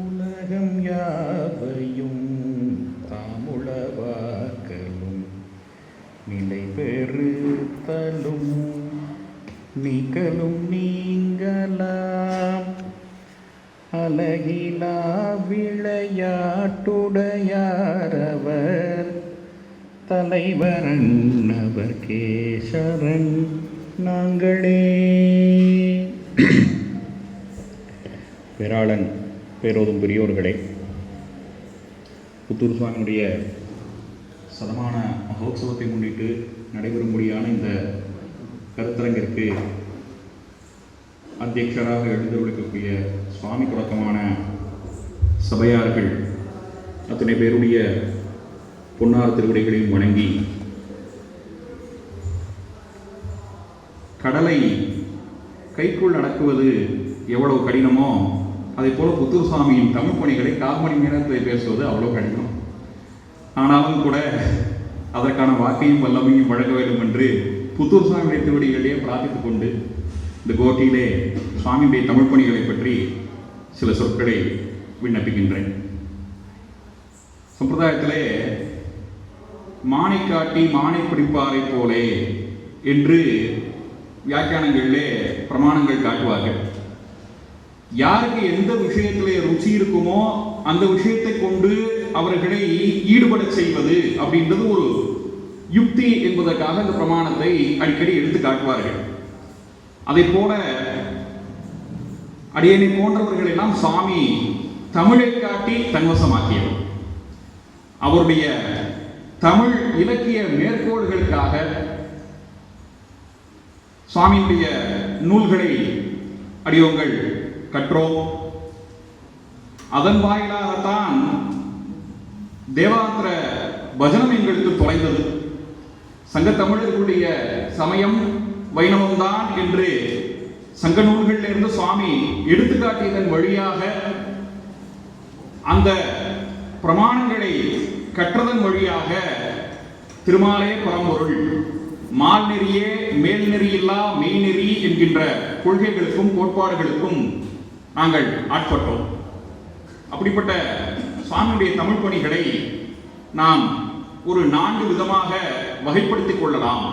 உலகம் யாவையும் தாமுளவாக்கலும் நிலை பெறுத்தலும் நீக்கலும் நீங்களாம் அழகிலா விளையாட்டுடையாரவர் தலைவரன் கேசரன் நாங்களே. பேராளன் பேரோதும் பெரியோர்களே புத்தூர் சுவாமியுடைய சதமான மகோத்சவத்தை முன்னிட்டு நடைபெறும்படியான இந்த கருத்தரங்கிற்கு அத்தியட்சராக எழுந்தருளிக்கக்கூடிய சுவாமி தொடக்கமான சபையார்கள் அத்தனை பேருடைய பொன்னார் திருவிடைகளையும் வணங்கி கடலை கைக்குள் அடக்குவது எவ்வளவு கடினமோ அதே போல் புத்தூர் சுவாமியின் தமிழ் பணிகளை கால் மணி நேரத்தில் பேசுவது அவ்வளோ கடினம். ஆனாலும் கூட அதற்கான வாக்கையும் வல்லமையும் வழங்க வேண்டும் என்று புத்தூர் சுவாமியுடைய திருவடிகளிலே பிரார்த்தித்துக் கொண்டு இந்த கோட்டியிலே சுவாமியுடைய தமிழ் பணிகளை பற்றி சில சொற்களை விண்ணப்பிக்கின்றேன். சம்பிரதாயத்திலே மானை காட்டி மானை பிடிப்பாரை போலே என்று வியாக்கியானங்களிலே பிரமாணங்கள் காட்டுவார்கள். யாருக்கு எந்த விஷயத்திலே ருச்சி இருக்குமோ அந்த விஷயத்தை கொண்டு அவர்களை ஈடுபட செய்வது அப்படின்றது ஒரு யுக்தி என்பதற்காக இந்த பிரமாணத்தை அடிக்கடி எடுத்து காட்டுவார்கள். அதை போல அடியனை போன்றவர்கள் எல்லாம் சாமி தமிழை காட்டி தன்வசமாக்கியவர். அவருடைய தமிழ் இலக்கிய மேற்கோள்களுக்காக சுவாமியுடைய நூல்களை அடியோங்கள் கற்றோம் அதன் வாயிலாகத்தான் தேவாந்திர பஜனம் எங்களுக்கு தொலைந்தது. சங்க தமிழர்களுடைய சமயம் வைணவம்தான் என்று சங்க நூல்களிலிருந்து சுவாமி எடுத்துக்காட்டியதன் வழியாக அந்த பிரமாணங்களை கற்றதன் வழியாக திருமாலே பரம்பொருள் மால் நெறியே மேல் நெறியில்லா மெய்நெறி என்கின்ற கொள்கைகளுக்கும் கோட்பாடுகளுக்கும் நாங்கள் ஆட்பட்டோம். அப்படிப்பட்ட சுவாமியுடைய தமிழ் பணிகளை நாம் ஒரு நான்கு விதமாக வகைப்படுத்திக் கொள்ளலாம்.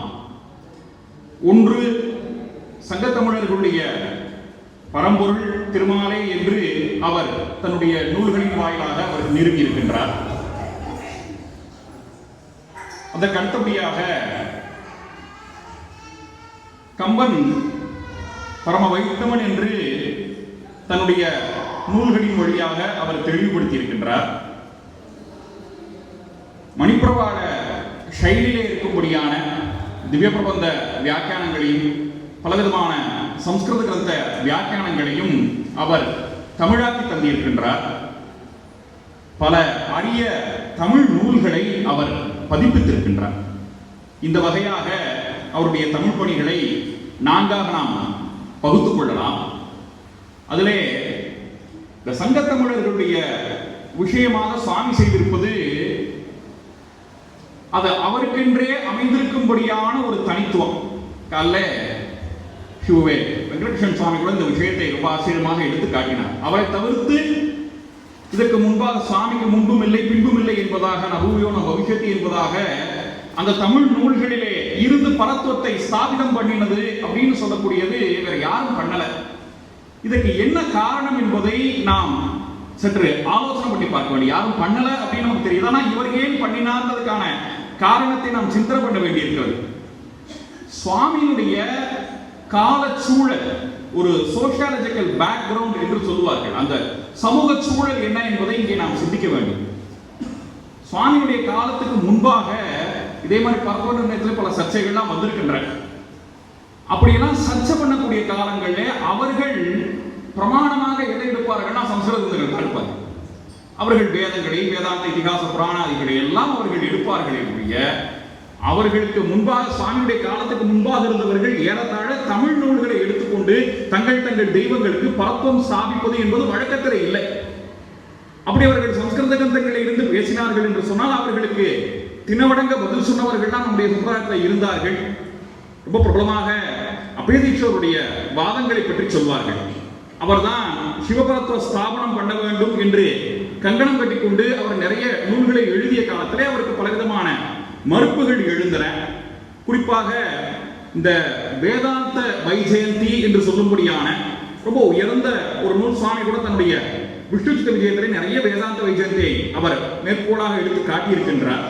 ஒன்று சங்கத்தமிழர்களுடைய பரம்பொருள் திருமாலை என்று அவர் தன்னுடைய நூல்களின் வாயிலாக அவர் நிறுவியிருக்கின்றார் அதற்கு அடுத்தபடியாக கம்பன் பரம வைத்தவன் என்று தன்னுடைய நூல்களின் வழியாக அவர் தெளிவுபடுத்தி இருக்கின்றார் மணிப்பிரவாள சைலிலே இருக்கும்படியான திவ்ய பிரபந்த வியாக்கியானங்களையும் பலவிதமான சம்ஸ்கிருத கிரந்த வியாக்கியானங்களையும் அவர் தமிழாக்கி தந்திருக்கின்றார். பல அரிய தமிழ் நூல்களை அவர் பதிப்பித்திருக்கின்றார். இந்த வகையாக அவருடைய தமிழ் பணிகளை நான்காக நாம் பகுத்துக் கொள்ளலாம். அதிலே இந்த சங்கத்தமிழர்களுடைய விஷயமாக சுவாமி செய்திருப்பது அது அவருக்கென்றே அமைந்திருக்கும்படியான ஒரு தனித்துவம். காலைல சிவவே வெங்கடகிருஷ்ணன் சுவாமி கூட இந்த விஷயத்தை ரொம்ப ஆச்சரியமாக எடுத்து காட்டினார். அவரை தவிர்த்து இதற்கு முன்பாக சுவாமிக்கு முன்பும் இல்லை பின்பும் இல்லை என்பதாக நபூயோன பவிஷத்து என்பதாக அந்த தமிழ் நூல்களிலே இருந்து பரத்துவத்தை ஸ்தாபிதம் பண்ணினது அப்படின்னு சொல்லக்கூடியது வேற யாரும் பண்ணலை. இதற்கு என்ன காரணம் என்பதை நாம் சற்று ஆலோசனை பண்ணி பார்க்க வேண்டிய யாரும் பண்ணல அப்படின்னு நமக்கு தெரியுது. ஆனா இவர் ஏன் பண்ணினார்ன்றதுக்கான காரணத்தை நாம் சிந்தனை பண்ண வேண்டியிருக்கிறது. சுவாமியினுடைய கால சூழல் ஒரு சோசியாலஜிக்கல் பேக்ரவுண்ட் என்று சொல்லுவார்கள். அந்த சமூக சூழல் என்ன என்பதை இங்கே நாம் சிந்திக்க வேண்டும். சுவாமியுடைய காலத்துக்கு முன்பாக இதே மாதிரி பரவ நேரத்தில் பல சர்ச்சைகள்லாம் வந்திருக்கின்றன. அப்படியெல்லாம் சர்ச்சை பண்ணக்கூடிய காலங்களில் அவர்கள் பிரமாணமாக எதை எடுப்பார்கள்னா சம்ஸ்கிருதத்தில் எடுப்பார்கள் அவர்கள் வேதங்களை வேதாந்த இதிகாச புராணாதிகளை எல்லாம் அவர்கள் எடுப்பார்களே ஒழிய அவர்களுக்கு முன்பாக சுவாமியுடைய காலத்துக்கு முன்பாக இருந்தவர்கள் ஏறத்தாழ தமிழ் நூல்களை எடுத்துக்கொண்டு தங்கள் தங்கள் தெய்வங்களுக்கு பரப்பம் ஸ்தாபிப்பது என்பது வழக்கத்தில் இல்லை. அப்படி அவர்கள் சம்ஸ்கிருத கிரந்தங்களில் இருந்து பேசினார்கள் என்று சொன்னால் அவர்களுக்கு தினவடங்க பதில் சொன்னவர்கள் தான் நம்முடைய சமுதாயத்தில் இருந்தார்கள். ரொம்ப பிரபலமாக அபேதீஸ்வருடைய வாதங்களை பற்றி சொல்வார்கள். அவர்தான் சிவபரத்துவ ஸ்தாபனம் பண்ண வேண்டும் என்று கங்கணம் கட்டிக்கொண்டு அவர் நிறைய நூல்களை எழுதிய காலத்திலே அவருக்கு பலவிதமான மறுப்புகள் எழுந்தன. குறிப்பாக இந்த வேதாந்த வைஜெயந்தி என்று சொல்லும்படியான ரொம்ப உயர்ந்த ஒரு நூல் சுவாமி கூட தன்னுடைய விஷ்ணு சித்த விஜயத்திலே நிறைய வேதாந்த வைஜெயந்தியை அவர் மேற்கோளாக எடுத்து காட்டியிருக்கின்றார்.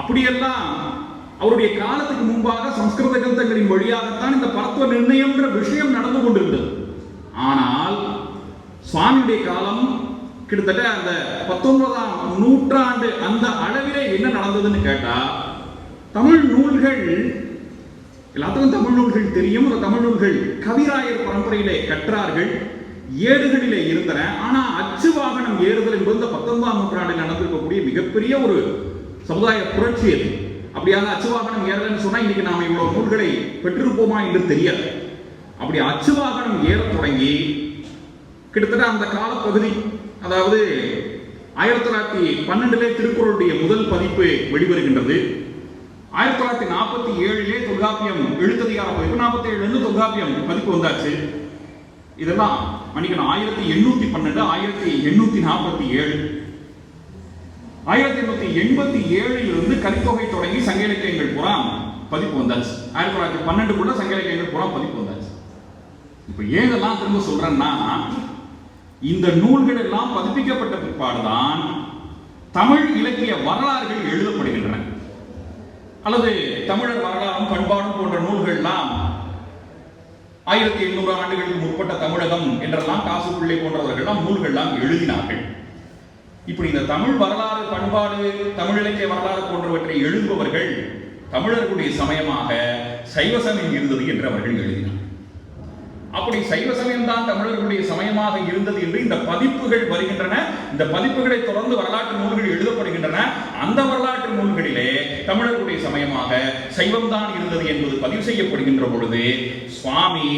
அப்படியெல்லாம் அவருடைய காலத்துக்கு முன்பாக சம்ஸ்கிருத கிரந்தங்களின் வழியாகத்தான் இந்த பரத்துவ நிர்ணயம்ன்ற விஷயம் நடந்து கொண்டிருந்தது. ஆனால் சுவாமியுடைய காலம் கிட்டத்தட்ட அந்த பத்தொன்பதாம் நூற்றாண்டு அந்த அளவிலே என்ன நடந்ததுன்னு கேட்டா தமிழ் நூல்கள் எல்லாத்துக்கும் தமிழ் நூல்கள் தெரியும். அந்த தமிழ் நூல்கள் கவிராயர் பரம்பரையிலே கற்றார்கள் ஏடுகளிலே இருந்தன. ஆனா அச்சு வாகனம் ஏறுதல் என்பது பத்தொன்பதாம் நூற்றாண்டில் நடந்திருக்கக்கூடிய மிகப்பெரிய ஒரு சமுதாய புரட்சி அது. அப்படியாக அச்சுவாகனம் ஏறலன்னு சொன்னா இன்னைக்கு நாம் இவ்வளவு நூல்களை பெற்றிருப்போமா என்று தெரியாது. அப்படி அச்சுவாகனம் ஏற ஏறத் தொடங்கி கிட்டத்தட்ட அந்த காலப்பகுதி அதாவது ஆயிரத்தி தொள்ளாயிரத்தி பன்னெண்டுலே திருக்குறளுடைய முதல் பதிப்பு வெளிவருகின்றது. ஆயிரத்தி தொள்ளாயிரத்தி நாற்பத்தி ஏழிலே தொல்காப்பியம் எழுத்ததிகார பதிப்பு நாற்பத்தி ஏழுல இருந்து தொல்காப்பியம் பதிப்பு வந்தாச்சு? இதெல்லாம் மன்னிக்கணும் ஆயிரத்தி எண்ணூத்தி பன்னெண்டு ஆயிரத்தி எண்ணூத்தி நாற்பத்தி ஏழு. ஆயிரத்தி எண்ணூத்தி எண்பத்தி ஏழில் இருந்து கலித்தொகை தொடங்கி சங்க இலக்கியங்கள் புறாம் பதிப்பு வந்தாச்சு. ஆயிரத்தி தொள்ளாயிரத்தி பன்னெண்டுக்குள்ள சங்க இலக்கியங்கள் புறாம் பதிப்பு வந்தாச்சு. இப்ப ஏதெல்லாம் திரும்ப சொல்றேன்னா இந்த நூல்கள் எல்லாம் பதிப்பிக்கப்பட்ட பிற்பாடுதான் தமிழ் இலக்கிய வரலாறுகள் எழுதப்படுகின்றன. அல்லது தமிழர் வரலாறும் பண்பாடும் போன்ற நூல்கள்லாம் ஆயிரத்தி எண்ணூறு ஆண்டுகளுக்கு முற்பட்ட தமிழகம் என்றெல்லாம் காசு பிள்ளை போன்றவர்கள்லாம் நூல்கள்லாம் எழுதினார்கள். இப்படி இந்த தமிழ் வரலாறு பண்பாடு தமிழ் இலக்கிய வரலாறு போன்றவற்றை எழுதுபவர்கள் தமிழர்களுடைய சமயமாக சைவ சமயம் இருந்தது என்று அவர்கள் எழுதினார். அப்படி சைவ சமயம் தான் தமிழர்களுடைய சமயமாக இருந்தது என்று இந்த பதிப்புகள் வருகின்றன. இந்த பதிப்புகளை தொடர்ந்து வரலாற்று நூல்கள் எழுதப்படுகின்றன. அந்த வரலாற்று நூல்களிலே தமிழர்களுடைய சமயமாக சைவம் தான் இருந்தது என்பது பதிவு செய்யப்படுகின்ற பொழுது சுவாமி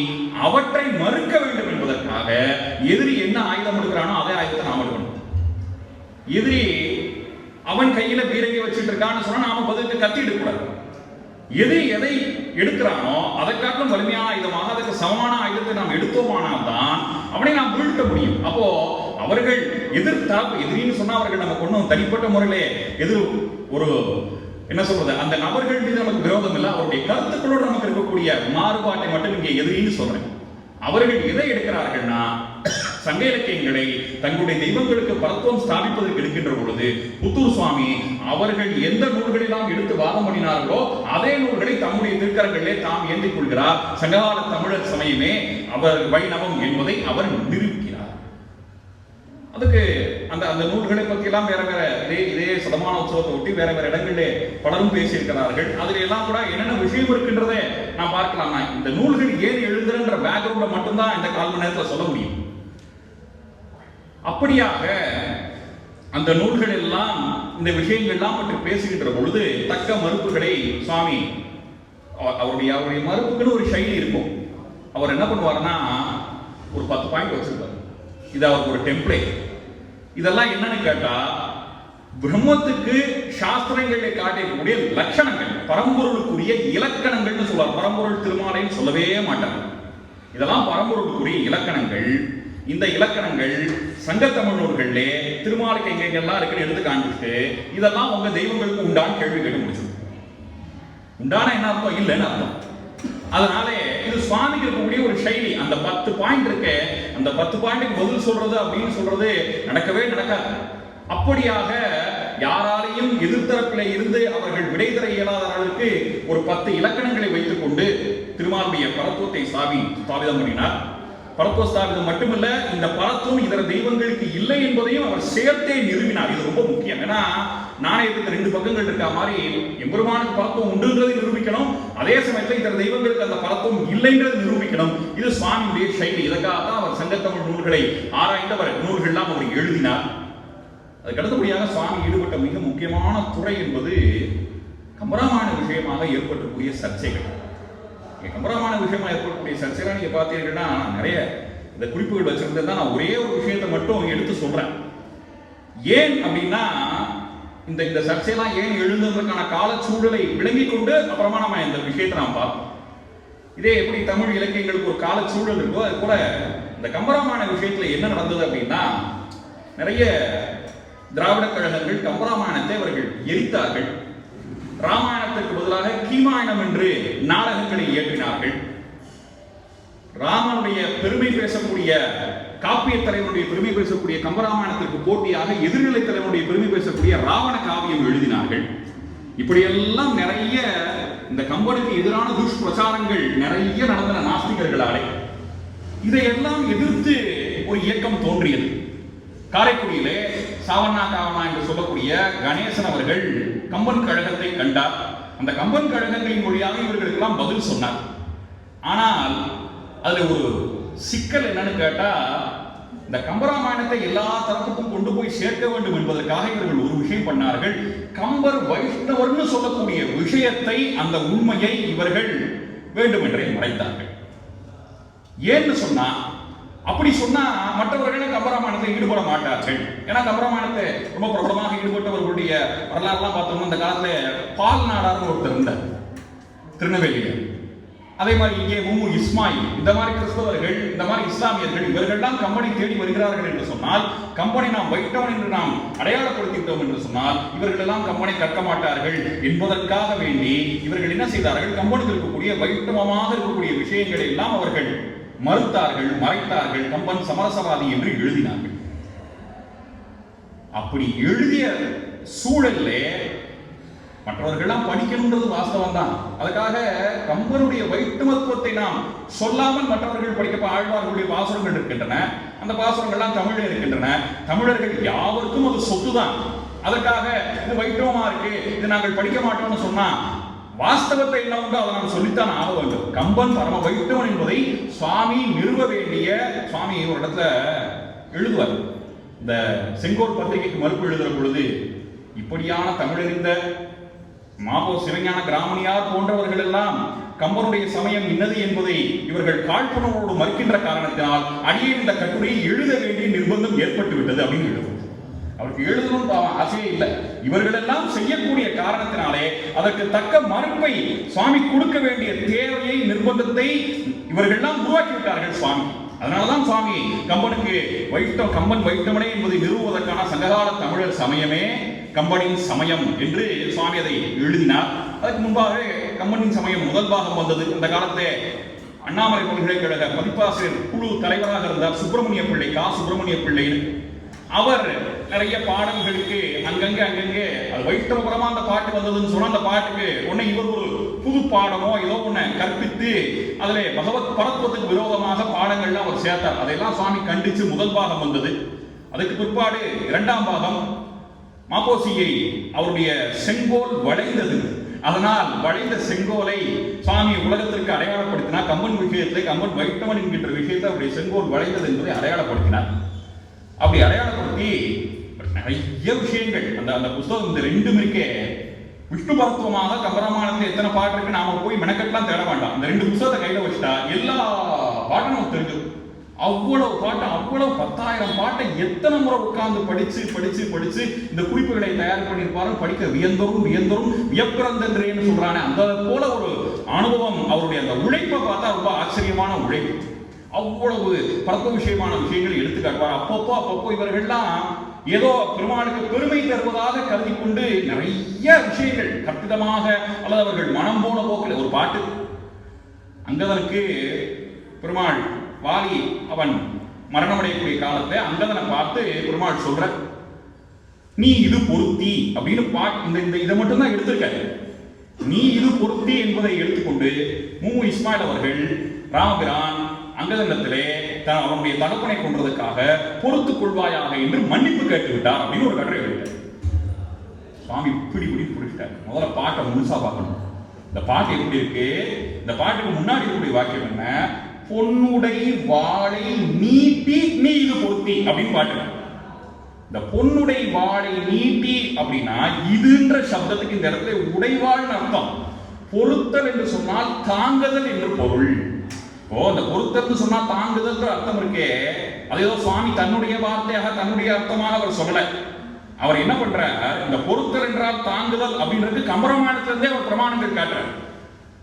அவற்றை மறுக்க வேண்டும் என்பதற்காக எதிரி என்ன ஆயுதம் எடுக்கிறானோ அதே ஆயுதத்தை நாம் எடுக்கணும். எதிரி அவன் கையில பீரங்கி வச்சுட்டு இருக்கான்னு சொன்னா நாம பதிலுக்கு கத்தி கூடாது. எது எதை எடுக்கிறானோ அதை காட்டிலும் வலிமையான ஆயுதமாக அதற்கு சமமான ஆயுதத்தை நாம் எடுத்தோமானால் தான் அவனை நாம் வீழ்த்த முடியும். அப்போ அவர்கள் எதிர்த்தாப்பு எதிரின்னு சொன்னா அவர்கள் நமக்கு ஒன்றும் தனிப்பட்ட முறையிலே எதிர் ஒரு என்ன சொல்றது அந்த நபர்கள் மீது நமக்கு விரோதம் இல்லை. அவருடைய கருத்துக்களோடு நமக்கு இருக்கக்கூடிய மாறுபாட்டை மட்டும் இங்கே எதிரின்னு சொல்றேன். அவர்கள் எதை எடுக்கிறார்கள்னா சங்க இலக்கியங்களை தங்களுடைய தெய்வங்களுக்கு பரத்துவம் ஸ்தாபிப்பதற்கு எடுக்கின்ற பொழுது புத்தூர் சுவாமி அவர்கள் எந்த நூல்களெல்லாம் எடுத்து வாதம் பண்ணினார்களோ அதே நூல்களை தம்முடைய திருக்கரங்களிலே தாம் ஏந்திக் கொள்கிறார். சங்ககால தமிழர் சமயமே அவர் வைணவம் என்பதை அவர் நிரூபிக்கிறார். அதுக்கு அந்த அந்த நூல்களை பற்றியெல்லாம் வேற வேற இதே இதே சதமான உற்சவத்தை ஒட்டி வேற வேற இடங்களிலே பலரும் பேசியிருக்கிறார்கள். அதில் எல்லாம் கூட என்னென்ன விஷயம் இருக்கின்றதை நான் பார்க்கலாம். இந்த நூல்கள் ஏன் எழுதுறன்ற பேக்ரவுண்ட மட்டும்தான் இந்த கால் மணி நேரத்தில் சொல்ல முடியும். அப்படியாக அந்த நூல்கள் எல்லாம் இந்த விஷயங்கள்லாம் பற்றி பேசுகின்ற பொழுது தக்க மறுப்புகளை சுவாமி அவ- அவருடைய அவருடைய மறுப்புக்குன்னு ஒரு சைலி இருக்கும். அவர் என்ன பண்ணுவார்னா ஒரு பத்து பாயிண்ட் வச்சிருப்பார். இது அவருக்கு ஒரு டெம்ப்ளேட் இதெல்லாம் என்னன்னு கேட்டா பிரம்மத்துக்கு சாஸ்திரங்களை காட்டக்கூடிய லட்சணங்கள் பரம்பொருளுக்குரிய இலக்கணங்கள்னு சொல்லுவார் பரம்பொருள் திருமாலைன்னு சொல்லவே மாட்டார். இதெல்லாம் பரம்பொருளுக்குரிய இலக்கணங்கள் இந்த இலக்கணங்கள் சங்கத்தமிழ் நூல்களிலே திருமாலுக்கு இருக்குன்னு எடுத்து காண்பிட்டு இதெல்லாம் உங்க தெய்வங்களுக்கு உண்டான கேள்வி கேட்டு முடிச்சிடும் உண்டான என்ன அர்த்தம்? இல்லைன்னு அர்த்தம். அதனாலே இது சுவாமிக்கு இருக்கக்கூடிய ஒரு சைலி அந்த பத்து பாயிண்ட் இருக்கு அந்த பத்து பாயிண்ட்டுக்கு பதில் சொல்றது அப்படின்னு சொல்றது நடக்கவே நடக்காது. அப்படியாக யாராலையும் எதிர்த்தரப்பிலே இருந்து அவர்கள் விடை தர இயலாத அளவிற்கு ஒரு பத்து இலக்கணங்களை வைத்துக் கொண்டு திருமாலுடைய பரத்துவத்தை சாவி ஸ்தாபிதம் பண்ணினார். பரத்வஸ்தாபிதம் மட்டுமல்ல இந்த பரத்துவம் இதர தெய்வங்களுக்கு இல்லை என்பதையும் அவர் சேர்த்தே நிறுவினார். இது ரொம்ப முக்கியம். ஏன்னா நாணயத்துக்கு ரெண்டு பக்கங்கள் இருக்க மாதிரி எம்பெருமானுக்கு பரத்துவம் உண்டுன்றதை நிரூபிக்கணும். அதே சமயத்தில் இதர தெய்வங்களுக்கு அந்த பரத்துவம் இல்லைங்கிறது நிரூபிக்கணும். இது சுவாமியுடைய சைலி இதற்காக தான் அவர் சங்கத்தமிழ் நூல்களை ஆராய்ந்து அவர் நூல்கள்லாம் அவர் எழுதினார். அதுக்கு அடுத்தபடியாக சுவாமி ஈடுபட்ட மிக முக்கியமான துறை என்பது கம்பரமான விஷயமாக ஏற்பட்டக்கூடிய சர்ச்சைகள். கம்பரமான விஷயமா ஏற்படக்கூடிய சர்ச்சைலாம் நீங்க பார்த்தீங்கன்னா நிறைய இந்த குறிப்புகள் வச்சிருந்தது தான் நான் ஒரே ஒரு விஷயத்தை மட்டும் எடுத்து சொல்றேன். ஏன் அப்படின்னா இந்த இந்த சர்ச்சையெல்லாம் ஏன் எழுந்ததற்கான கால சூழலை விளங்கிக் கொண்டு அப்புறமா நம்ம இந்த விஷயத்தை நாம் பார்ப்போம். இதே எப்படி தமிழ் இலக்கியங்களுக்கு ஒரு கால சூழல் இருக்கோ அது கூட இந்த கம்பராமாயண விஷயத்துல என்ன நடந்தது அப்படின்னா நிறைய திராவிட கழகங்கள் கம்பராமாயணத்தை அவர்கள் எரித்தார்கள். ராமாயணத்திற்கு பதிலாக கீமாயணம் என்று நாடகங்களை இயற்றினார்கள். ராமனுடைய பெருமை பேசக்கூடிய காப்பிய தலைவனுடைய பெருமை பேசக்கூடிய கம்பராமாயணத்திற்கு போட்டியாக எதிர்நிலை தலைவனுடைய பெருமை பேசக்கூடிய ராவண காவியம் எழுதினார்கள். இப்படியெல்லாம் நிறைய இந்த கம்பனுக்கு எதிரான துஷ்பிரச்சாரங்கள் நிறைய நடந்தன நாஸ்திகர்களாலே. இதையெல்லாம் எதிர்த்து ஒரு இயக்கம் தோன்றியது. காரைக்குடியிலே சாவண்ணா காவணா என்று சொல்லக்கூடிய கணேசன் அவர்கள் கம்பன் கழகத்தை கண்டார் அந்த கம்பன் கழகங்களின் மொழியாக இவர்களுக்கெல்லாம் பதில் சொன்னார். ஆனால் அதுல ஒரு சிக்கல் என்னன்னு கேட்டா இந்த கம்பராமாயணத்தை எல்லா தரப்புக்கும் கொண்டு போய் சேர்க்க வேண்டும் என்பதற்காக இவர்கள் ஒரு விஷயம் பண்ணார்கள். கம்பர் வைஷ்ணவர்னு சொல்லக்கூடிய விஷயத்தை அந்த உண்மையை இவர்கள் வேண்டுமென்றே மறைத்தார்கள். ஏன்னு சொன்னா அப்படி சொன்னா மற்றவர்கள் ஈடுபட மாட்டார்கள் ஏன்னா கம்பராமாயணத்தை ரொம்ப பிரபலமாக ஈடுபட்டவர்களுடைய வரலாறுலாம் பார்த்தோம்னா அந்த காலத்துல பால் நாடார்னு ஒருத்தர் இருந்தார். திருநெல்வேலியில். அதே மாதிரி இங்கே உமு இஸ்மாயில். இந்த மாதிரி கிறிஸ்தவர்கள் இந்த மாதிரி இஸ்லாமியர்கள் இவர்கள்லாம் கம்பெனி தேடி வருகிறார்கள் என்று சொன்னால் கம்பெனி நாம் வைட்டவன் என்று நாம் அடையாளப்படுத்திவிட்டோம் என்று சொன்னால் இவர்கள் எல்லாம் கம்பெனி கற்க மாட்டார்கள் என்பதற்காக வேண்டி இவர்கள் என்ன செய்தார்கள்? கம்பெனியில் இருக்கக்கூடிய வைட்டமமாக இருக்கக்கூடிய விஷயங்களை எல்லாம் அவர்கள் மறுத்தார்கள் மறைத்தார்கள் கம்பன் சமரசவாதி என்று எழுதினார்கள். அப்படி எழுதிய சூழல்ல மற்றவர்கள்லாம் படிக்கணுன்றது வாஸ்தவம் தான் அதுக்காக கம்பனுடைய வைட்டுமத்துவத்தை நாம் சொல்லாமல் மற்றவர்கள் படிக்க ஆழ்வார்களுடைய பாசுரங்கள் இருக்கின்றன. அந்த பாசுரங்கள்லாம் தமிழில் இருக்கின்றன. தமிழர்கள் யாவருக்கும் அது சொத்து தான் அதற்காக இது வைஷ்ணவமா இருக்கு இது நாங்கள் படிக்க மாட்டோம்னு சொன்னா வாஸ்தவத்தை என்ன உண்டோ அதை நாம் சொல்லித்தான் ஆக வேண்டும். கம்பன் பரம வைஷ்ணவன் என்பதை சுவாமி நிறுவ வேண்டிய சுவாமி ஒரு இடத்துல எழுதுவார். இந்த செங்கோல் பத்திரிகைக்கு மறுப்பு எழுதுகிற பொழுது இப்படியான தமிழறிந்த மாபோ சிவஞான கிராமணியார் போன்றவர்கள் எல்லாம் கம்பனுடைய சமயம் இன்னது என்பதை இவர்கள் காழ்ப்புணர்வோடு மறுக்கின்ற காரணத்தினால் அடியே இந்த கட்டுரையை எழுத வேண்டிய நிர்பந்தம் ஏற்பட்டு விட்டது அப்படின்னு எழுதும் அவருக்கு எழுதணும் ஆசையே இல்லை. இவர்கள் எல்லாம் செய்யக்கூடிய காரணத்தினாலே அதற்கு தக்க மறுப்பை சுவாமி கொடுக்க வேண்டிய தேவையை நிர்பந்தத்தை இவர்கள் எல்லாம் உருவாக்கி விட்டார்கள் சுவாமி. அதனாலதான் சுவாமி கம்பனுக்கு வைஷ்ணவ கம்பன் வைஷ்ணவனே என்பதை நிறுவுவதற்கான சங்ககால தமிழர் சமயமே கம்பனின் சமயம் என்று சுவாமி அதை எழுதினார். அதுக்கு முன்பாக கம்பனின் சமயம் முதல் பாகம் வந்தது. அந்த காலத்தை அண்ணாமலை பல்கலைக்கழக பதிப்பாசிரியர் குழு தலைவராக இருந்தார் சுப்பிரமணிய பிள்ளை கா. சுப்பிரமணிய பிள்ளை அவர் நிறைய பாடல்களுக்கு அங்கங்கே அங்கங்கே அது வைத்தவபுரமா அந்த பாட்டு வந்ததுன்னு சொன்னால் அந்த பாட்டுக்கு உடனே இவர் ஒரு புது பாடமோ ஏதோ ஒன்று கற்பித்து அதில் பகவத் பரத்துவத்துக்கு விரோதமாக பாடங்கள்லாம் அவர் சேர்த்தார். அதையெல்லாம் சுவாமி கண்டிச்சு முதல் பாகம் வந்தது. அதுக்கு பிற்பாடு இரண்டாம் பாகம் மாப்போசியை அவருடைய செங்கோல் வளைந்தது. அதனால் வளைந்த செங்கோலை சுவாமி உலகத்திற்கு அடையாளப்படுத்தினார் கம்பன் விஷயத்தை கம்பன் வைட்டவன் என்கின்ற விஷயத்தை அவருடைய செங்கோல் வளைந்தது என்பதை அடையாளப்படுத்தினார். அப்படி அடையாளப்படுத்தி நிறைய விஷயங்கள். அந்த அந்த புஸ்தகம் இந்த ரெண்டும் இருக்கே. விஷ்ணு பரத்துவமாக கம்பராமாயணத்தில் எத்தனை பாட்டு இருக்கு? நாம போய் மெனக்கெட்டலாம் தேட வேண்டாம். அந்த ரெண்டு புத்தகத்தை கையில வச்சுட்டா எல்லா பாட்டும் நமக்கு தெரிஞ்சது அவ்வளவு பாட்டு அவ்வளவு பத்தாயிரம் பாட்டை எத்தனை முறை உட்கார்ந்து படிச்சு படிச்சு படிச்சு இந்த குறிப்புகளை தயார் பண்ணியிருப்பாரு? படிக்க வியந்தரும் வியந்தரும் வியப்பிறந்தன்றேன்னு சொல்றானே. அந்த போல ஒரு அனுபவம் அவருடைய அந்த உழைப்பை பார்த்தா ரொம்ப ஆச்சரியமான உழைப்பு. அவ்வளவு பரத்த விஷயமான விஷயங்கள் எடுத்து காட்டுவார் அப்பப்போ அப்பப்போ இவர்கள்லாம் ஏதோ பெருமாளுக்கு பெருமை தருவதாக கருதி கொண்டு நிறைய விஷயங்கள் கற்பிதமாக அல்லது அவர்கள் மனம் போன போக்கில் ஒரு பாட்டு. அங்கதனுக்கு பெருமாள் வாலி அவன் மரணமடையக்கூடிய காலத்தை அங்கதனை பார்த்து பெருமாள் சொல்ற நீ இது பொருத்தி அப்படின்னு பா இந்த இந்த இதை மட்டும்தான் எடுத்திருக்காரு. நீ இது பொருத்தி என்பதை எடுத்துக்கொண்டு மு இஸ்மாயில் அவர்கள் ராமபிரான் அங்கதண்டத்திலே தான் அவனுடைய தகப்பனை கொன்றதுக்காக பொறுத்துக் கொள்வாயாக என்று மன்னிப்பு கேட்டு விட்டார் அப்படின்னு ஒரு கட்டுரை சுவாமி இப்படி இப்படி புரிஞ்சிட்டார். முதல்ல பாட்டை முழுசா பார்க்கணும். இந்த பாட்டு எப்படி இருக்கு? இந்த பாட்டுக்கு முன்னாடி இருக்கக்கூடிய வாக்கியம் என்ன? பொன்னுடை வாழை நீட்டி நீ இது பொருத்தி அப்படின்னு பாட்டு. இந்த பொன்னுடை வாழை நீட்டி அப்படின்னா இதுன்ற சப்தத்துக்கு இந்த இடத்துல உடைவாள்னு அர்த்தம். பொருத்தல் என்று சொன்னால் தாங்குதல் என்று பொருள். ஓ இந்த பொருத்தம்னு சொன்னா தாங்குதல்ன்ற அர்த்தம் இருக்கே. அது ஏதோ சுவாமி தன்னுடைய வார்த்தையாக தன்னுடைய அர்த்தமாக அவர் சொல்லல. அவர் என்ன பண்றார்? இந்த பொருத்தல் என்றால் தாங்குதல் அப்படின்றது கம்பரமானத்திலிருந்தே அவர் பிரமாணங்கள் காட்டுறார்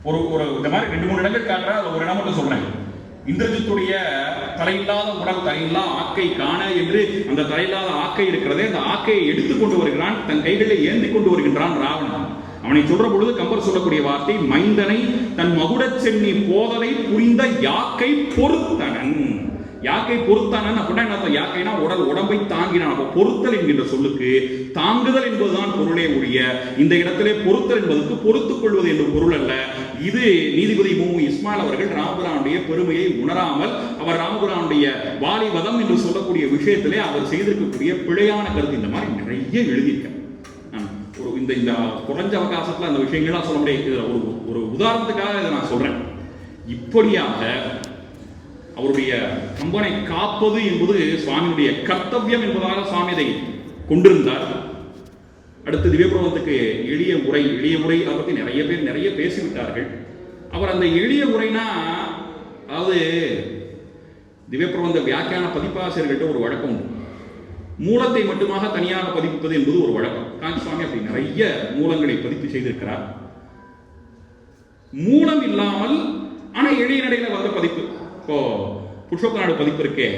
ஒரு ஒரு இந்த மாதிரி ரெண்டு மூணு இடங்கள் காட்டுறார். அது ஒரு இடம் மட்டும் சொல்றேன். இந்திரஜித்துடைய தலையில்லாத உடல் தலையில்லா ஆக்கை காண என்று அந்த தலையில்லாத ஆக்கை இருக்கிறதே அந்த ஆக்கையை எடுத்து கொண்டு வருகிறான் தன் கைகளில் ஏந்தி கொண்டு வருகின்றான் ராவணன். அவனை சொல்ற பொழுது கம்பர் சொல்லக்கூடிய வார்த்தை மைந்தனை தன் மகுடச் சென்னி போதலை புரிந்த யாக்கை பொறுத்தனன். யாக்கை பொறுத்தானன் அப்படின்னா என்ன அர்த்தம்? யாக்கைனா உடல் உடம்பை தாங்கினான். அப்ப பொறுத்தல் என்கின்ற சொல்லுக்கு தாங்குதல் என்பதுதான் பொருளே உரிய இந்த இடத்திலே பொறுத்தல் என்பதற்கு பொறுத்துக் கொள்வது என்ற பொருள் அல்ல. இது நீதிபதி மு. இஸ்மாயில் அவர்கள் ராமபுரானுடைய பெருமையை உணராமல் அவர் ராமபுரானுடைய வாலிவதம் என்று சொல்லக்கூடிய விஷயத்திலே அவர் செய்திருக்கக்கூடிய பிழையான கருத்து இந்த மாதிரி நிறைய எழுதியிருக்கார். இந்த இந்த குறைஞ்ச அவகாசத்தில் அந்த விஷயங்கள்லாம் சொல்ல முடியாது. இதில் ஒரு ஒரு உதாரணத்துக்காக இதை நான் சொல்றேன். இப்படியாக அவருடைய கம்பனை காப்பது என்பது சுவாமியுடைய கர்த்தவியம் என்பதாக சுவாமி இதை கொண்டிருந்தார். அடுத்து திவ்யபிரபந்தத்துக்கு எளிய உரை எளிய உரை அதை பற்றி நிறைய பேர் நிறைய பேசிவிட்டார்கள். அவர் அந்த எளிய உரைனா அதாவது திவ்யபிரபந்த வியாக்கியான பதிப்பாசிரியர்கள்ட்ட ஒரு வழக்கம் உண்டு. மூலத்தை மட்டுமாக தனியாக பதிப்பிப்பது என்பது ஒரு வழக்கம். காஞ்சி சுவாமி அப்படி நிறைய மூலங்களை பதிப்பு செய்திருக்கிறார். மூலம் இல்லாமல் ஆனா இணைய நடையில வந்த பதிப்பு. இப்போ புஷ்பக நாடு பதிப்பு இருக்கே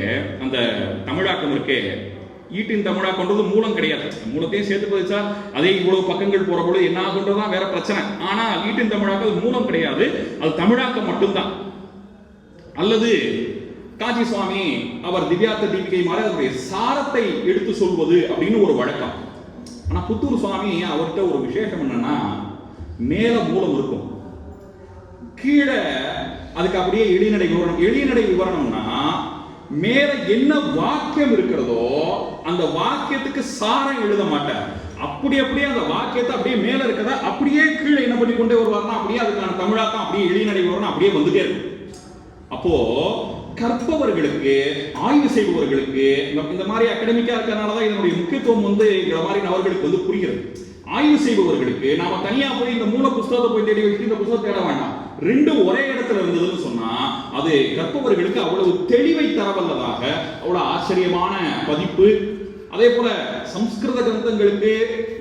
அந்த தமிழாக்கம் இருக்கே ஈட்டின் தமிழாக்கம்ன்றது மூலம் கிடையாது. மூலத்தையும் சேர்த்து பதிச்சா அதே இவ்வளவு பக்கங்கள் போற பொழுது என்ன ஆகுன்றதுதான் வேற பிரச்சனை. ஆனா ஈட்டின் தமிழாக்கம் அது மூலம் கிடையாது. அது தமிழாக்கம் மட்டும்தான். அல்லது காஞ்சி சுவாமி அவர் திவ்யாத்த தீபிகை மாதிரி அதனுடைய சாரத்தை எடுத்து சொல்வது அப்படின்னு ஒரு வழக்கம். ஆனா புத்தூர் சுவாமி அவர்கிட்ட ஒரு விசேஷம் என்னன்னா மேல மூலம் இருக்கும். கீழே அதுக்கு அப்படியே எளிநடை விவரணம் எளிநடை விவரணம்னா மேல என்ன வாக்கியம் இருக்கிறதோ அந்த வாக்கியத்துக்கு சாரம் எழுத மாட்டார். அப்படி அப்படியே அந்த வாக்கியத்தை அப்படியே மேல இருக்கிறத அப்படியே கீழே என்ன பண்ணி கொண்டே வருவார்னா அப்படியே அதுக்கான தமிழாக்கம் அப்படியே எளிநடை விவரணம் அப்படியே வந்துட்டே இருக்கும். அப்போ கற்பவர்களுக்கு ஆய்வு செய்பவர்களுக்கு இந்த- இந்த மாதிரி அகடமிக்கா இருக்கிறனால தான் இதனுடைய முக்கியத்துவம் வந்து இந்த மாதிரி அவர்களுக்கு வந்து புரிகிறது. ஆய்வு செய்பவர்களுக்கு நாம தனியா போய் இந்த மூல புஸ்தகத்தை போய் தேடி வச்சுட்டு இந்த புஸ்தகம் தேட வேண்டாம். ரெண்டும் ஒரே இடத்துல இருந்ததுன்னு சொன்னா அது கற்பவர்களுக்கு அவ்வளவு தெளிவை தரவல்லதாக அவ்வளவு ஆச்சரியமான பதிப்பு அதே போல சம்ஸ்கிருத கிரந்தங்களுக்கு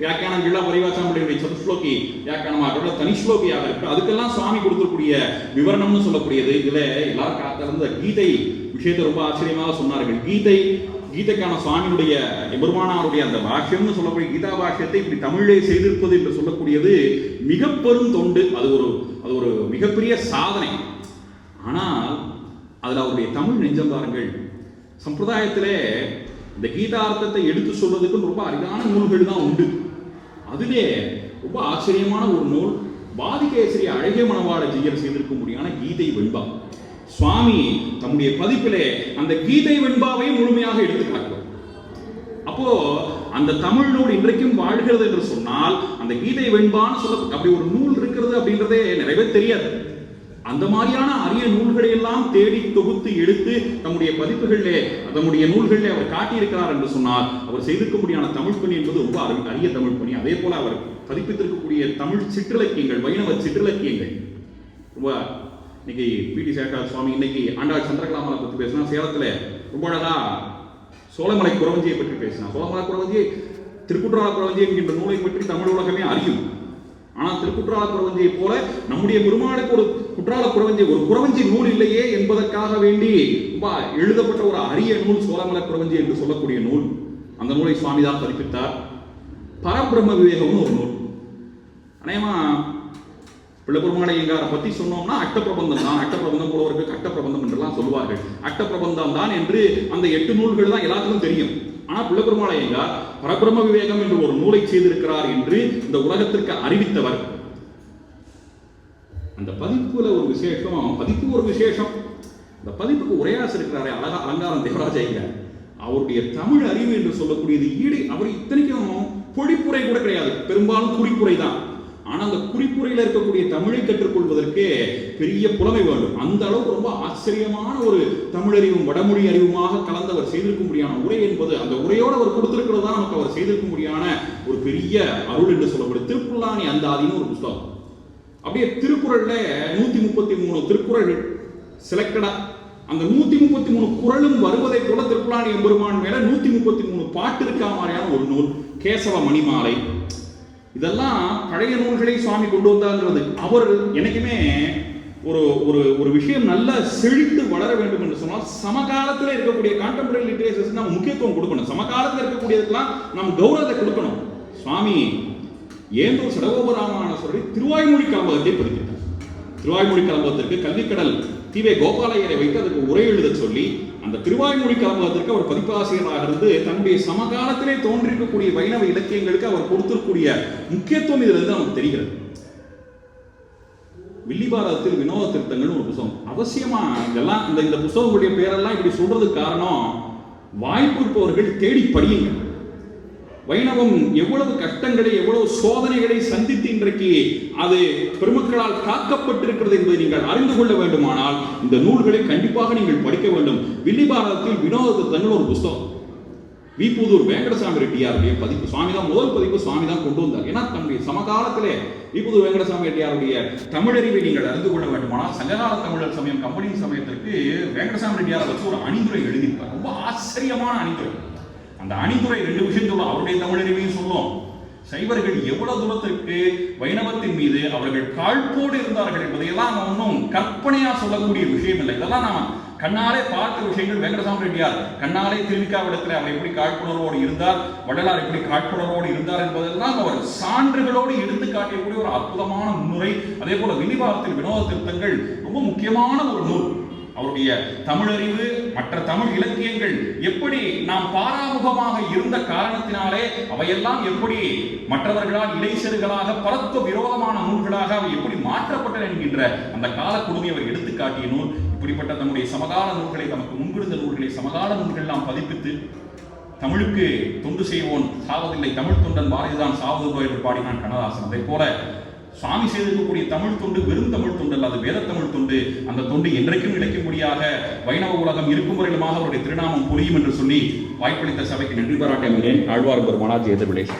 வியாக்கியானங்கள்லாம் பரிவாச்சாமுடைய சதுஸ்லோகி வியாக்கியானமாக இருக்கட்டும் தனி ஸ்லோகியாக இருக்கு அதுக்கெல்லாம் சுவாமி கொடுத்துருக்கூடிய விவரணம்னு சொல்லக்கூடியது. இதுல எல்லாரும் காத்திருந்த கீதை விஷயத்தை ரொம்ப ஆச்சரியமாக சொன்னார்கள். கீதை கீதைக்கான சுவாமியுடைய எபெருமானாருடைய அந்த பாஷ்யம்னு சொல்லக்கூடிய கீதா பாஷ்யத்தை இப்படி தமிழே செய்திருப்பது என்று சொல்லக்கூடியது மிக பெரும் தொண்டு. அது ஒரு அது ஒரு மிகப்பெரிய சாதனை. ஆனால் அதில் அவருடைய தமிழ் நெஞ்சம் பாருங்கள். சம்பிரதாயத்திலே இந்த கீதார்த்தத்தை எடுத்து சொல்றதுக்கு ரொம்ப அரிதான நூல்கள் தான் உண்டு. அதிலே ரொம்ப ஆச்சரியமான ஒரு நூல். பாதிகேசரி அழகிய மணவாள ஜெயர் செய்திருக்க முடியான கீதை வெண்பா. சுவாமி தம்முடைய பதிப்பிலே அந்த கீதை வெண்பாவை முழுமையாக எடுத்து காட்டுவார். அப்போ அந்த தமிழ் நூல் இன்றைக்கும் வாழ்கிறது என்று சொன்னால் அந்த கீதை வெண்பான்னு சொல்ல அப்படி ஒரு நூல் இருக்கிறது அப்படின்றதே நிறையவே தெரியாது. அந்த மாதிரியான அரிய நூல்களை எல்லாம் தேடி தொகுத்து எடுத்து தம்முடைய பதிப்புகளிலே தம்முடைய நூல்களிலே அவர் காட்டியிருக்கிறார் என்று சொன்னால் அவர் செய்திருக்க முடியான தமிழ் பணி என்பது ரொம்ப அரி- அரிய தமிழ் பணி. அதே போல அவர் பதிப்பித்திருக்கக்கூடிய தமிழ் சிற்றிலக்கியங்கள் வைணவ சிற்றிலக்கியங்கள். ரொம்ப இன்னைக்கு பிடி சேகர் சுவாமி இன்னைக்கு ஆண்டாள் சந்திரகலாமலை பற்றி பேசினா சேலத்தில் ரொம்ப அழகா சோழமலை குறவஞ்சியை பற்றி பேசினா சோழமலை குறவஞ்சி திருக்குற்றால குறவஞ்சி என்கின்ற நூலை பற்றி தமிழ் உலகமே அறியும். ஆனால் திருக்குற்றால குறவஞ்சியை போல நம்முடைய பெருமாளுக்கு ஒரு குற்றால குறவஞ்சி ஒரு குறவஞ்சி நூல் இல்லையே என்பதற்காக வேண்டி ரொம்ப எழுதப்பட்ட ஒரு அரிய நூல் சோழமலை குறவஞ்சி என்று சொல்லக்கூடிய நூல். அந்த நூலை சுவாமி தான் பதிப்பித்தார். பரபிரம்ம விவேகம்னு ஒரு நூல். அநேகமா பிள்ளைபெருமானை எங்காரை பத்தி சொன்னோம்னா அட்டப்பிரபந்தம் தான். அட்ட பிரபந்தம் போலவருக்கு கட்ட பிரபந்தம் என்றெல்லாம் சொல்லுவார்கள். அட்டப்பிரபந்தம் தான் என்று அந்த எட்டு நூல்கள் தான் எல்லாத்துக்கும் தெரியும். ஆனா பிள்ளைபெருமாளை எங்கார் பரபிரம்ம விவேகம் என்று ஒரு நூலை செய்திருக்கிறார் என்று இந்த உலகத்திற்கு அறிவித்தவர். அந்த பதிப்புல ஒரு விசேஷம் பதிப்பு ஒரு விசேஷம். இந்த பதிப்புக்கு உரையாசு இருக்கிறாரே அழகா அலங்காரம் தேவராஜ ஐயர் அவருடைய தமிழ் அறிவு என்று சொல்லக்கூடியது ஈடு அவர் இத்தனைக்கும் பொழிப்புரை கூட கிடையாது. பெரும்பாலும் குறிப்புரை தான் ஆனால் அந்த குறிப்புறையில் இருக்கக்கூடிய தமிழை கற்றுக்கொள்வதற்கு பெரிய புலமை வேண்டும். அந்த அளவுக்கு ரொம்ப ஆச்சரியமான ஒரு தமிழறிவும் வடமொழி அறிவுமாக கலந்து அவர் செய்திருக்க முடியான உரை என்பது அந்த உரையோடு அவர் கொடுத்திருக்கிறது தான் நமக்கு அவர் செய்திருக்க முடியான ஒரு பெரிய அருள் என்று சொல்லப்படும் திருப்புல்லானி அந்தாதின்னு ஒரு புஸ்தகம். அப்படியே திருக்குறள்ல நூத்தி முப்பத்தி மூணு திருக்குறள் செலக்டடா அந்த நூத்தி முப்பத்தி மூணு குறளும் வருவதை போல திருப்புலாணி எம்பெருமான் மேல நூத்தி முப்பத்தி மூணு பாட்டு இருக்கா மாதிரியான ஒரு நூல். கேசவ மணிமாலை. இதெல்லாம் பழைய நூல்களை சுவாமி கொண்டு வந்தாங்கிறது. அவர் என்னைக்குமே ஒரு ஒரு ஒரு விஷயம் நல்லா செழித்து வளர வேண்டும் என்று சொன்னால் சமகாலத்தில் இருக்கக்கூடிய கான்டெம்பரரி லிட்ரேச்சர்ஸ் நம்ம முக்கியத்துவம் கொடுக்கணும். சமகாலத்தில் இருக்கக்கூடியதுக்கெல்லாம் நம்ம கௌரவத்தை கொடுக்கணும். சுவாமி ஏந்தூர் சடகோபராமானஸ்வரரை திருவாய்மொழி கலம்பகத்தை பதிப்பித்தார் திருவாய்மொழி கலம்பகத்திற்கு கல்விக்கடல் தீவே கோபாலையரை வைத்து அதுக்கு உரை எழுதச் சொல்லி அந்த திருவாய்மொழி கலம்பகத்திற்கு அவர் பதிப்பாசிரியராக இருந்து தன்னுடைய சமகாலத்திலே தோன்றிருக்கக்கூடிய வைணவ இலக்கியங்களுக்கு அவர் கொடுத்திருக்கூடிய முக்கியத்துவம் இதுல இருந்து நமக்கு தெரிகிறது. வில்லிபாரதத்தில் வினோத திருத்தங்கள்னு ஒரு புத்தகம். அவசியமா இதெல்லாம் இந்த இந்த புத்தகங்களுடைய பேரெல்லாம் இப்படி சொல்றதுக்கு காரணம் வாய்ப்பு இருப்பவர்கள் தேடி படியுங்கள். வைணவம் எவ்வளவு கஷ்டங்களை எவ்வளவு சோதனைகளை சந்தித்து இன்றைக்கு அது பெருமக்களால் காக்கப்பட்டிருக்கிறது என்பதை நீங்கள் அறிந்து கொள்ள வேண்டுமானால் இந்த நூல்களை கண்டிப்பாக நீங்கள் படிக்க வேண்டும். வில்லிபாரதத்தில் வினோத திருத்தங்கள் ஒரு புஸ்தகம். விபுதூர் வெங்கடசாமி ரெட்டியாருடைய பதிப்பு. சுவாமி தான் முதல் பதிப்பு சுவாமி தான் கொண்டு வந்தார். ஏன்னா தன்னுடைய சமகாலத்திலே விபுதூர் வெங்கடசாமி ரெட்டியாருடைய தமிழறிவை நீங்கள் அறிந்து கொள்ள வேண்டுமானால் சங்ககால தமிழர் சமயம் கம்பெனி சமயத்திற்கு வெங்கடசாமி ரெட்டியார் வச்சு ஒரு அணிந்துரை எழுதியிருப்பார். ரொம்ப ஆச்சரியமான அணிந்துரை. அந்த அணிந்துரை ரெண்டு விஷயம் சொல்லும் அவருடைய தமிழறிவையும் சொல்லும். சைவர்கள் எவ்வளவு தூரத்திற்கு வைணவத்தின் மீது அவர்கள் காழ்ப்போடு இருந்தார்கள் என்பதையெல்லாம் நம்ம ஒன்றும் கற்பனையா சொல்லக்கூடிய விஷயம் இல்லை. இதெல்லாம் நாம கண்ணாலே பார்த்த விஷயங்கள் வெங்கடசாமி ரெட்டியார் கண்ணாலே திருவிக்காவிடத்தில் அவர் எப்படி காழ்ப்புணர்வோடு இருந்தார் வள்ளலார் எப்படி காழ்ப்புணர்வோடு இருந்தார் என்பதெல்லாம் அவர் சான்றுகளோடு எடுத்து காட்டியக்கூடிய ஒரு அற்புதமான முன்னுரை அதே போல வினிவாரத்தில் வினோத திருத்தங்கள் ரொம்ப முக்கியமான ஒரு நூல். அவருடைய தமிழறிவு மற்ற தமிழ் இலக்கியங்கள் எப்படி நாம் பாராமுகமாக இருந்த காரணத்தினாலே அவையெல்லாம் எப்படி மற்றவர்களால் இடைச்செருகளாக பரத்துவ விரோதமான நூல்களாக அவை எப்படி மாற்றப்பட்டன என்கின்ற அந்த கால கொடுமை அவர் எடுத்துக்காட்டிய நூல் இப்படிப்பட்ட தம்முடைய சமகால நூல்களை நமக்கு முன்பிருந்த நூல்களை சமகால நூல்கள் நாம் பதிப்பித்து தமிழுக்கு தொண்டு செய்வோன் சாவதில்லை தமிழ் தொண்டன் பாரதிதான் சாவது என்று பாடினான் கண்ணதாசன். அதை போல சுவாமி செய்திருக்கக்கூடிய தமிழ் தொண்டு வெறும் தமிழ் தொண்டு அல்ல அது வேத தமிழ் தொண்டு. அந்த தொண்டு என்றைக்கும் இழைக்கும்படியாக வைணவ உலகம் இருக்கும் வரையிலுமாக அவருடைய திருநாமம் புரியும் என்று சொல்லி வாய்ப்பளித்த சபைக்கு நன்றி பாராட்டுகிறேன். ஆழ்வார் பெருமானா ஜெயதபிளேஷ்